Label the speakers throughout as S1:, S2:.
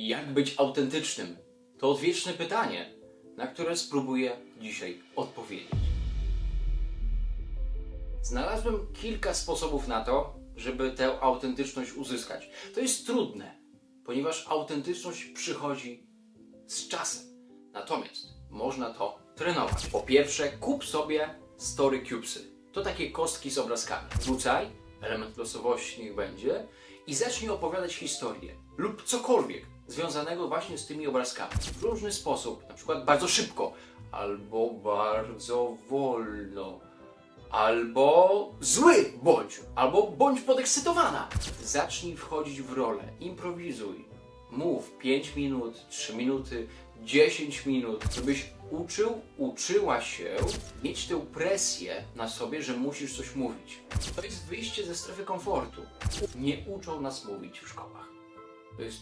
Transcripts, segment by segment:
S1: Jak być autentycznym? To odwieczne pytanie, na które spróbuję dzisiaj odpowiedzieć. Znalazłem kilka sposobów na to, żeby tę autentyczność uzyskać. To jest trudne, ponieważ autentyczność przychodzi z czasem. Natomiast można to trenować. Po pierwsze, kup sobie Story Cubesy. To takie kostki z obrazkami. Wrzucaj, element losowości niech będzie i zacznij opowiadać historię lub cokolwiek związanego właśnie z tymi obrazkami. W różny sposób, na przykład bardzo szybko albo bardzo wolno. Albo zły bądź, albo bądź podekscytowana. Zacznij wchodzić w rolę, improwizuj. Mów 5 minut, 3 minuty, 10 minut, żebyś uczył, uczyła się mieć tę presję na sobie, że musisz coś mówić. To jest wyjście ze strefy komfortu. Nie uczą nas mówić w szkołach. To jest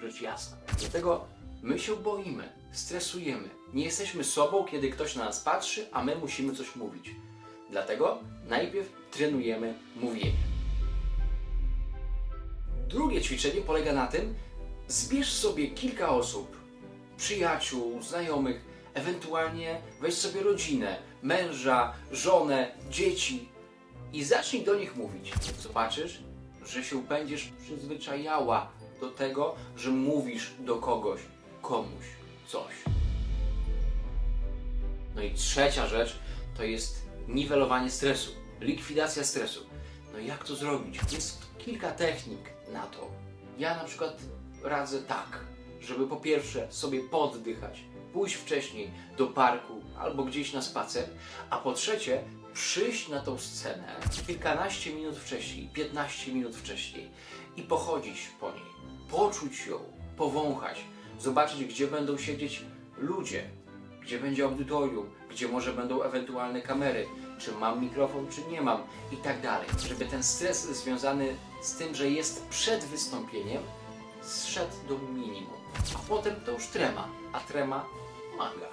S1: rzecz jasna. Dlatego my się boimy, stresujemy. Nie jesteśmy sobą, kiedy ktoś na nas patrzy, a my musimy coś mówić. Dlatego najpierw trenujemy mówienie. Drugie ćwiczenie polega na tym, zbierz sobie kilka osób, przyjaciół, znajomych, ewentualnie weź sobie rodzinę, męża, żonę, dzieci i zacznij do nich mówić. Zobaczysz, że się będziesz przyzwyczajała do tego, że mówisz do kogoś, komuś coś. No i trzecia rzecz to jest niwelowanie stresu, likwidacja stresu. No jak to zrobić? Jest kilka technik na to. Ja na przykład radzę tak, żeby po pierwsze sobie poddychać, pójść wcześniej do parku albo gdzieś na spacer, a po trzecie przyjść na tą scenę kilkanaście minut wcześniej, 15 minut wcześniej i pochodzić po niej, poczuć ją, powąchać, zobaczyć gdzie będą siedzieć ludzie, gdzie będzie audytorium, gdzie może będą ewentualne kamery, czy mam mikrofon, czy nie mam i tak dalej. Żeby ten stres związany z tym, że jest przed wystąpieniem, zszedł do minimum. A potem to już trema, a trema pomaga.